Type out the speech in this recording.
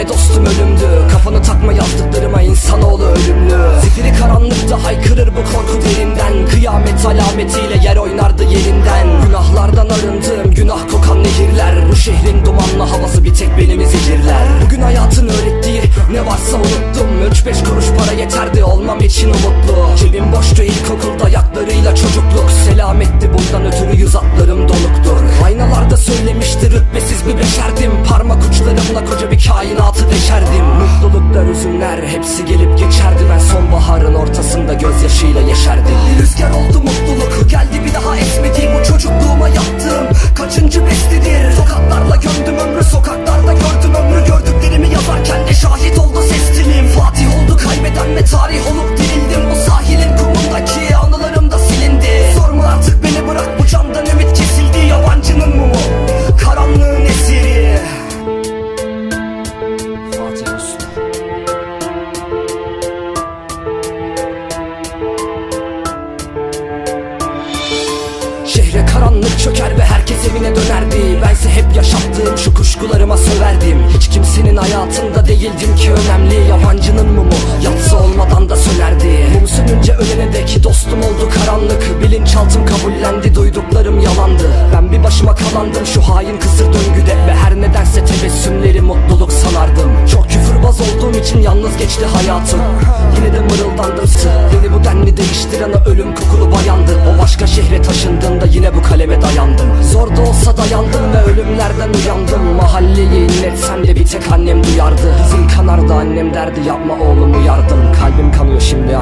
yegane dostum ölümdü. Kafanı takma yazdıklarıma insanoğlu ölümlü. Zifiri karanlıkta haykırır bu korku derinden. Kıyamet alametiyle yer oynardı yerinden. Günahlardan arındığım günah kokan nehirler. Bu şehrin dumanlı havası bir tek benimi zehirler. Bugün hayatın öğrettiği ne varsa unuttum. Üç beş kuruş para yeterdi olmam için umutlu. Cebim boştu ilkokulda yaklarıyla çocukluk. Selametti bundan ötürü yüz atlarım donuktur Aynalarda söylemişti rütbesiz bir beşerdim. Parmak uçlarımla koca bir hepsi gelip geçerdi Ben sonbaharın ortasında gözyaşıyla yeşerdim. Bir rüzgar oldu mutluluk geldi bir daha esmedi Bu çocukluğuma yaptığım kaçıncı bestedir Sokaklarla gömdüm ömrü sokaklarda gördüm ömrü. Gördüklerimi yazarken de şahit oldu ses dilim Fatih oldu kaybeden ve tarih olup çöker ve herkes evine dönerdi. Bense hep yaşattığım şu kuşkularıma söverdim. Hiç kimsenin hayatında değildim ki önemli. Yabancının mumu yatsı olmadan da sönerdi Mum sönünce ölene dek dostum oldu karanlık. Bilinçaltım kabullendi duyduklarım yalandı. Ben bir başıma kalandım şu hain kısır döngüde Ve her nedense tebessümleri mutluluk sanardım. Çok küfürbaz olduğum için yalnız geçti hayatım. Yine de mırıldandım Beni bu denli değiştiren ölüm kokulu bayandı. O başka şehre taşındığımda yine bu kaleme dayandım Zor da olsa dayandım ve ölümlerden uyandım. Mahalleyi inletsem de bir tek annem duyardı. Bizim kanardı annem derdi yapma oğlum uyardım. Kalbim kanıyor şimdi